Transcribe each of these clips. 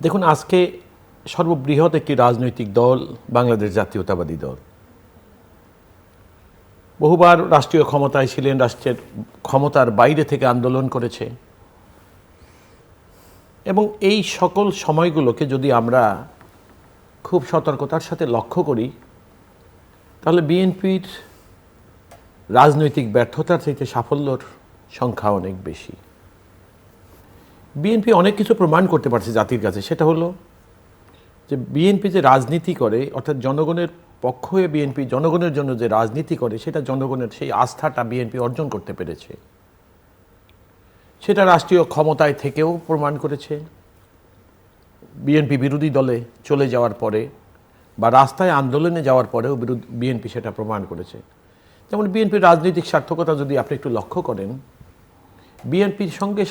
দেখুন, আজকে সর্ববৃহৎ একটি রাজনৈতিক দল বাংলাদেশ জাতীয়তাবাদী দল। বহুবার রাষ্ট্রীয় ক্ষমতায় ছিলেন, রাষ্ট্রের ক্ষমতার বাইরে থেকে আন্দোলন করেছে। এবং এই সকল সময়গুলোকে যদি আমরা খুব সতর্কতার সাথে লক্ষ্য করি, তাহলে বিএনপির রাজনৈতিক ব্যর্থতার চাইতে সাফল্যর সংখ্যা অনেক বেশি। বিএনপি অনেক কিছু প্রমাণ করতে পারছে জাতির কাছে। সেটা হলো যে বিএনপি যে রাজনীতি করে, অর্থাৎ জনগণের পক্ষ হয়ে বিএনপি জনগণের জন্য যে রাজনীতি করে, সেটা জনগণের সেই আস্থাটা বিএনপি অর্জন করতে পেরেছে। সেটা রাষ্ট্রীয় ক্ষমতায় থেকেও প্রমাণ করেছে। বিএনপি বিরোধী দলে চলে যাওয়ার পরে বা রাস্তায় আন্দোলনে যাওয়ার পরেও বিএনপি সেটা প্রমাণ করেছে। যেমন বিএনপির রাজনৈতিক সার্থকতা যদি আপনি একটু লক্ষ্য করেন বিএনপির সঙ্গে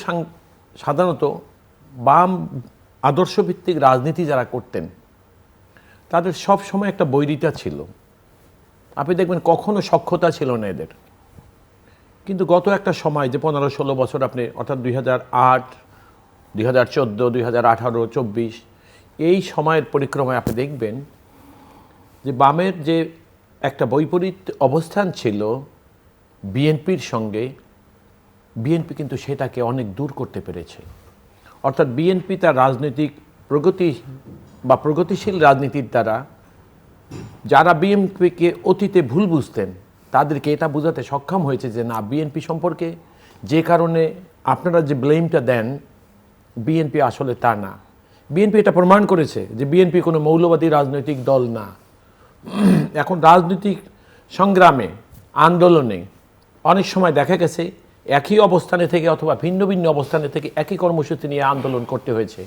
সাধারণত বাম আদর্শভিত্তিক রাজনীতি যারা করতেন, তাদের সব সময় একটা বৈরিতা ছিল। আপনি দেখবেন কখনো সক্ষতা ছিল না এদের। কিন্তু গত একটা সময়, যে পনেরো ষোলো বছর আপনি, অর্থাৎ দুই হাজার আট, দুই হাজার চোদ্দ, দুই হাজার আঠারো, চব্বিশ, এই সময়ের পরিক্রমায় আপনি দেখবেন যে বামের যে একটা বৈপরীত অবস্থান ছিল বিএনপির সঙ্গে বিএনপি কিন্তু সেটাকে অনেক দূর করতে পেরেছে। অর্থাৎ বিএনপি তার রাজনৈতিক প্রগতি বা প্রগতিশীল রাজনীতির দ্বারা যারা বিএনপিকে অতীতে ভুল বুঝতেন, তাদেরকে এটা বোঝাতে সক্ষম হয়েছে যে না, বিএনপি সম্পর্কে যে কারণে আপনারা যে ব্লেমটা দেন, বিএনপি আসলে তা না। বিএনপি এটা প্রমাণ করেছে যে বিএনপি কোনো মৌলবাদী রাজনৈতিক দল না। এখন রাজনৈতিক সংগ্রামে, আন্দোলনে অনেক সময় দেখা গেছে একই অবস্থানে থেকে অথবা ভিন্ন ভিন্ন অবস্থানে থেকে একই কর্মসূচি নিয়ে আন্দোলন করতে হয়েছে।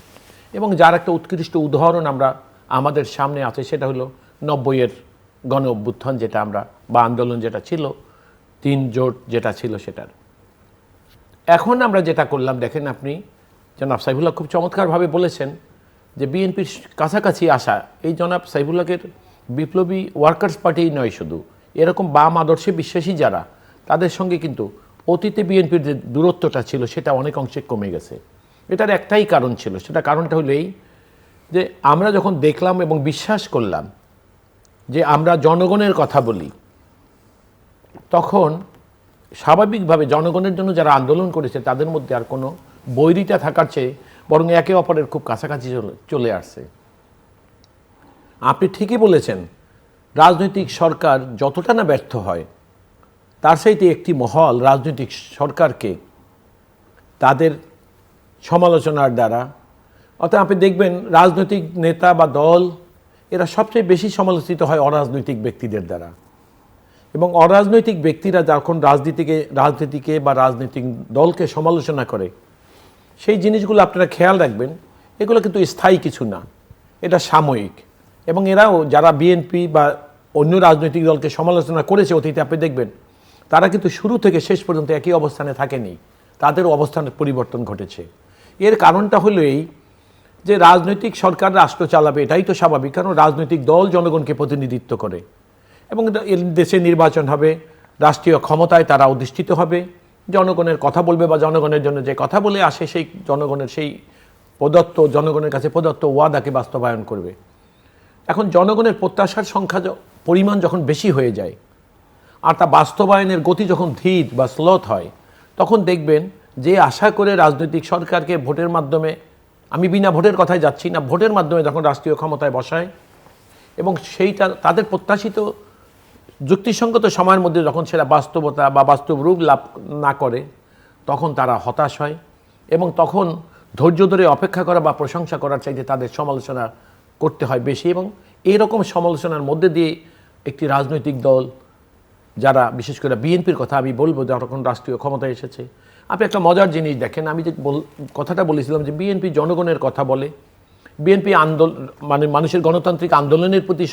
এবং যার একটা উৎকৃষ্ট উদাহরণ আমরা আমাদের সামনে আছে, সেটা হলো নব্বইয়ের গণ অভ্যুত্থান যেটা আমরা, বা আন্দোলন যেটা ছিল, তিন জোট যেটা ছিল সেটার। এখন আমরা যেটা করলাম, দেখেন আপনি, জনাব সাইফুল্লাহ খুব চমৎকারভাবে বলেছেন যে বিএনপির কাছাকাছি আসা, এই জনাব সাইফুল্লাহের বিপ্লবী ওয়ার্কার্স পার্টি নয় শুধু, এরকম বাম আদর্শে বিশ্বাসী যারা, তাদের সঙ্গে কিন্তু অতীতে বিএনপির যে দূরত্বটা ছিল, সেটা অনেক অংশে কমে গেছে। এটার একটাই কারণ ছিল, সেটা কারণটা হলো এই যে আমরা যখন দেখলাম এবং বিশ্বাস করলাম যে আমরা জনগণের কথা বলি, তখন স্বাভাবিকভাবে জনগণের জন্য যারা আন্দোলন করেছে, তাদের মধ্যে আর কোনো বৈরিতা থাকার চেয়ে বরং একে অপরের খুব কাছাকাছি চলে- চলে আসছে। আপনি ঠিকই বলেছেন, রাজনৈতিক সরকার যতটা না ব্যর্থ হয় তার সাথে একটি মহল রাজনৈতিক সরকারকে তাদের সমালোচনার দ্বারা, অর্থাৎ আপনি দেখবেন রাজনৈতিক নেতা বা দল, এরা সবচেয়ে বেশি সমালোচিত হয় অরাজনৈতিক ব্যক্তিদের দ্বারা। এবং অরাজনৈতিক ব্যক্তিরা যখন রাজনীতিকে রাজনীতিকে বা রাজনৈতিক দলকে সমালোচনা করে, সেই জিনিসগুলো আপনারা খেয়াল রাখবেন, এগুলো কিন্তু স্থায়ী কিছু না। এটা সাময়িক। এবং এরাও যারা বিএনপি বা অন্য রাজনৈতিক দলকে সমালোচনা করেছে, অতীতে আপনি দেখবেন তারা কিন্তু শুরু থেকে শেষ পর্যন্ত একই অবস্থানে থাকেনি। তাদের অবস্থানের পরিবর্তন ঘটেছে। এর কারণটা হলো এই যে রাজনৈতিক সরকার রাষ্ট্র চালাবে, এটাই তো স্বাভাবিক, কারণ রাজনৈতিক দল জনগণকে প্রতিনিধিত্ব করে। এবং দেশে নির্বাচন হবে, রাষ্ট্রীয় ক্ষমতায় তারা অধিষ্ঠিত হবে। জনগণের কথা বলবে বা জনগণের জন্য যে কথা বলে আসে, সেই জনগণের, সেই প্রদত্ত, জনগণের কাছে প্রদত্ত ওয়াদাকে বাস্তবায়ন করবে। এখন জনগণের প্রত্যাশার সংখ্যা পরিমাণ যখন বেশি হয়ে যায় আর তা বাস্তবায়নের গতি যখন ধীর বা স্লোথ হয়, তখন দেখবেন যে আশা করে রাজনৈতিক সরকারকে ভোটের মাধ্যমে, আমি বিনা ভোটের কথায় যাচ্ছি না, ভোটের মাধ্যমে যখন রাষ্ট্রীয় ক্ষমতায় বসায় এবং সেইটা তাদের প্রত্যাশিত যুক্তিসঙ্গত সময়ের মধ্যে যখন সেটা বাস্তবতা বা বাস্তব রূপ লাভ না করে, তখন তারা হতাশ হয় এবং তখন ধৈর্য ধরে অপেক্ষা করা বা প্রশংসা করার চাইতে তাদের সমালোচনা করতে হয় বেশি এবং এরকম সমালোচনার মধ্যে দিয়ে একটি রাজনৈতিক দল যারা, বিশেষ করে বিএনপির কথা আমি বলব যখন রাষ্ট্রীয় ক্ষমতায় এসেছে। আপনি একটা মজার জিনিস দেখেন, আমি যে কথাটা বলেছিলাম যে বিএনপি জনগণের কথা বলে, বিএনপি আন্দোলন মানে মানুষের গণতান্ত্রিক আন্দোলনের প্রতি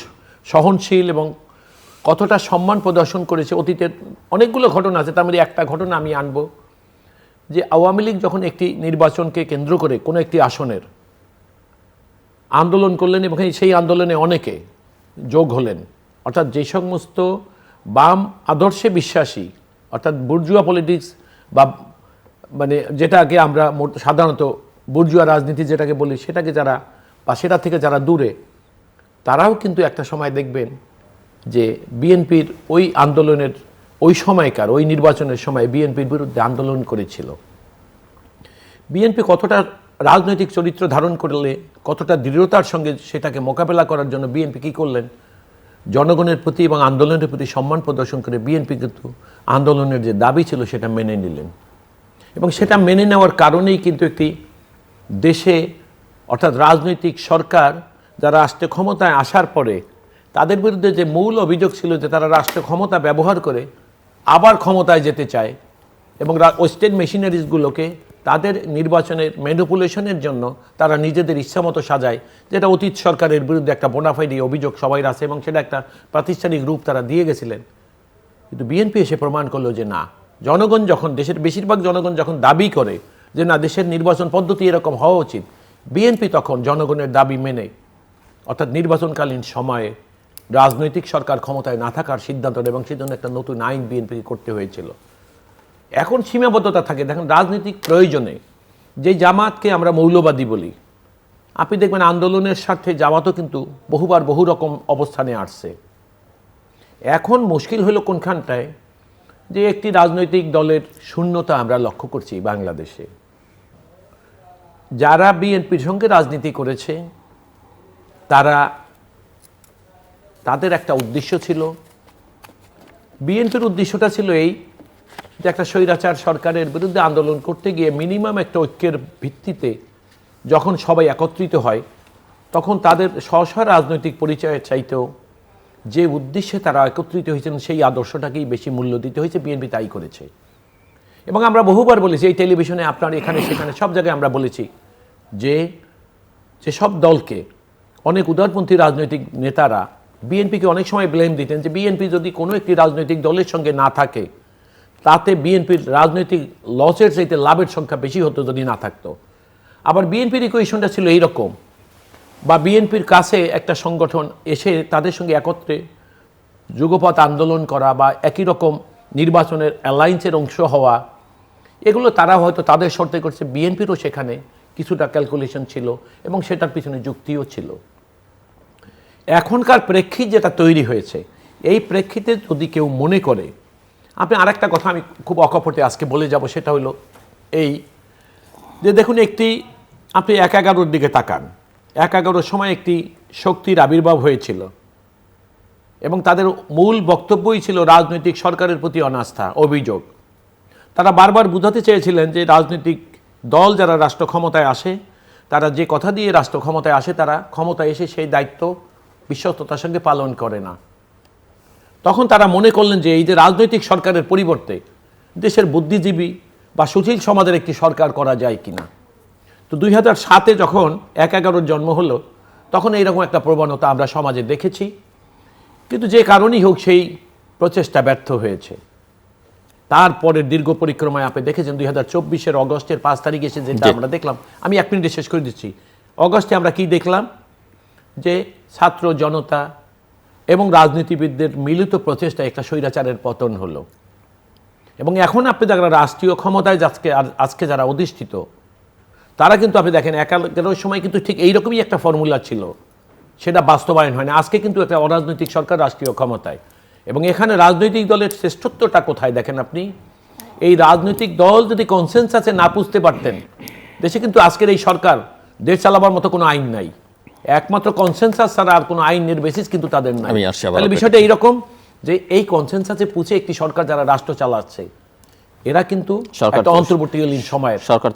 সহনশীল এবং কতটা সম্মান প্রদর্শন করেছে অতীতের অনেকগুলো ঘটনা আছে, তার মধ্যে একটা ঘটনা আমি আনব, যে আওয়ামী লীগ যখন একটি নির্বাচনকে কেন্দ্র করে কোনো একটি আসনের আন্দোলন করলেন এবং সেই আন্দোলনে অনেকে যোগ হলেন, অর্থাৎ যে সমস্ত বাম আদর্শে বিশ্বাসী, অর্থাৎ বুর্জুয়া পলিটিক্স বা মানে যেটাকে আমরা সাধারণত বুর্জুয়া রাজনীতি যেটাকে বলি, সেটাকে যারা বা সেটা থেকে যারা দূরে, তারাও কিন্তু একটা সময় দেখবেন যে বিএনপির ওই আন্দোলনের, ওই সময়কার, ওই নির্বাচনের সময় বিএনপির বিরুদ্ধে আন্দোলন করেছিল। বিএনপি কতটা রাজনৈতিক চরিত্র ধারণ করলে, কতটা দৃঢ়তার সঙ্গে সেটাকে মোকাবেলা করার জন্য বিএনপি কী করলেন জনগণের প্রতি এবং আন্দোলনের প্রতি সম্মান প্রদর্শন করে বিএনপি কিন্তু আন্দোলনের যে দাবি ছিল সেটা মেনে নিলেন। এবং সেটা মেনে নেওয়ার কারণেই কিন্তু একটি দেশে অর্থাৎ রাজনৈতিক সরকার যারা রাষ্ট্র ক্ষমতায় আসার পরে তাদের বিরুদ্ধে যে মূল অভিযোগ ছিল যে তারা রাষ্ট্র ক্ষমতা ব্যবহার করে আবার ক্ষমতায় যেতে চায় এবং ওয়েস্টার্ন মেশিনারিজগুলোকে তাদের নির্বাচনের ম্যানিপুলেশনের জন্য তারা নিজেদের ইচ্ছামতো সাজায়, যেটা অতীত সরকারের বিরুদ্ধে একটা বোনাফাইড অভিযোগ সবাই আছে এবং সেটা একটা প্রাতিষ্ঠানিক রূপ তারা দিয়ে গেছিলেন। কিন্তু বিএনপি এসে প্রমাণ করল যে না, জনগণ যখন, দেশের বেশিরভাগ জনগণ যখন দাবি করে যে না, দেশের নির্বাচন পদ্ধতি এরকম হওয়া উচিত বিএনপি তখন জনগণের দাবি মেনে। অর্থাৎ নির্বাচনকালীন সময়ে রাজনৈতিক সরকার ক্ষমতায় না থাকার সিদ্ধান্ত এবং সেই জন্য একটা নতুন আইন বিএনপিকে করতে হয়েছিল। এখন সীমাবদ্ধতা থাকে। দেখেন, রাজনৈতিক প্রয়োজনে যে জামাতকে আমরা মৌলবাদী বলি, আপনি দেখবেন আন্দোলনের স্বার্থে জামাতও কিন্তু বহুবার বহু রকম অবস্থানে আসছে। এখন মুশকিল হলো কোনখানটায়? যে একটি রাজনৈতিক দলের শূন্যতা আমরা লক্ষ্য করছি বাংলাদেশে। যারা বিএনপির সঙ্গে রাজনীতি করেছে, তারা তাদের একটা উদ্দেশ্য ছিল। বিএনপির উদ্দেশ্যটা ছিল এই একটা স্বৈরাচার সরকারের বিরুদ্ধে আন্দোলন করতে গিয়ে মিনিমাম একটা ঐক্যের ভিত্তিতে যখন সবাই একত্রিত হয়, তখন তাদের স্ব রাজনৈতিক পরিচয়ের চাইতেও যে উদ্দেশ্যে তারা একত্রিত হয়েছেন সেই আদর্শটাকেই বেশি মূল্য দিতে হয়েছে, বিএনপি তাই করেছে। এবং আমরা বহুবার বলেছি, এই টেলিভিশনে আপনার এখানে, সেখানে সব জায়গায় আমরা বলেছি যে যে সব দলকে, অনেক উদারপন্থী রাজনৈতিক নেতারা বিএনপিকে অনেক সময় ব্লেম দিতেন যে বিএনপি যদি কোনো একটি রাজনৈতিক দলের সঙ্গে না থাকে তাতে বিএনপির রাজনৈতিক লসের চাইতে লাভের সংখ্যা বেশি হতো যদি না থাকতো। আবার বিএনপির ইকুয়েশনটা ছিল এইরকম। বা বিএনপির কাছে একটা সংগঠন এসে তাদের সঙ্গে একত্রে যুগপথ আন্দোলন করা বা একই রকম নির্বাচনের অ্যালায়েন্সের অংশ হওয়া, এগুলো তারা হয়তো তাদের শর্তে করছে। বিএনপিরও সেখানে কিছুটা ক্যালকুলেশন ছিল এবং সেটার পিছনে যুক্তিও ছিল। এখনকার প্রেক্ষিত যেটা তৈরি হয়েছে, এই প্রেক্ষিতে যদি কেউ মনে করে আপনি আরেকটা কথা আমি খুব অকপটে আজকে বলে যাব, সেটা হলো এই যে দেখুন একটি, আপনি এক এগারোর দিকে তাকান। এক এগারোর সময় একটি শক্তির আবির্ভাব হয়েছিল এবং তাদের মূল বক্তব্যই ছিল রাজনৈতিক সরকারের প্রতি অনাস্থা, অভিযোগ। তারা বারবার বুঝাতে চেয়েছিলেন যে রাজনৈতিক দল যারা রাষ্ট্র ক্ষমতায় আসে, তারা যে কথা দিয়ে রাষ্ট্র ক্ষমতায় আসে, তারা ক্ষমতায় এসে সেই দায়িত্ব, বিশ্বস্ততার সঙ্গে পালন করে না। তখন তারা মনে করলেন যে এই যে রাজনৈতিক সরকারের পরিবর্তে দেশের বুদ্ধিজীবী বা সুশীল সমাজের একটি সরকার করা যায় কিনা। তো দুই হাজার সাতে যখন এক এগারোর জন্ম হলো তখন এইরকম একটা প্রবণতা আমরা সমাজে দেখেছি। কিন্তু যে কারণেই হোক সেই প্রচেষ্টা ব্যর্থ হয়েছে। তারপরে দীর্ঘ পরিক্রমায় আপনি দেখেছেন দুই হাজার চব্বিশের অগস্টের পাঁচ তারিখে এসে যেটা আমরা দেখলাম। আমি এক মিনিটে শেষ করে দিচ্ছি। অগস্টে আমরা কি দেখলাম? যে ছাত্র জনতা এবং রাজনীতিবিদদের মিলিত প্রচেষ্টায় একটা স্বৈরাচারের পতন হলো। এবং এখন আপনি যারা রাষ্ট্রীয় ক্ষমতায় আজকে আজকে যারা অধিষ্ঠিত, তারা কিন্তু আপনি দেখেন একালের সময় কিন্তু ঠিক এইরকমই একটা ফর্মুলা ছিল। সেটা বাস্তবায়ন হয় না আজকে কিন্তু একটা অরাজনৈতিক সরকার রাষ্ট্রীয় ক্ষমতায়। এবং এখানে রাজনৈতিক দলের শ্রেষ্ঠত্বটা কোথায় দেখেন আপনি? এই রাজনৈতিক দল যদি কনসেন্সাসে না পুষতে পারতেন, দেশে কিন্তু আজকের এই সরকার দেশ চালাবার মতো কোনো আইন নাই। একমাত্র কনসেনসাস ছাড়া আর কোনো আইনের বেসিস কিন্তু তাদের নাই। আমি আসছি তাহলে বিষয়টা এইরকম যে এই কনসেনসাসে পুছে একটি সরকার যারা রাষ্ট্র চালাচ্ছে এরা কিন্তু অন্তর্বর্তীকালীন সময়ের। সরকার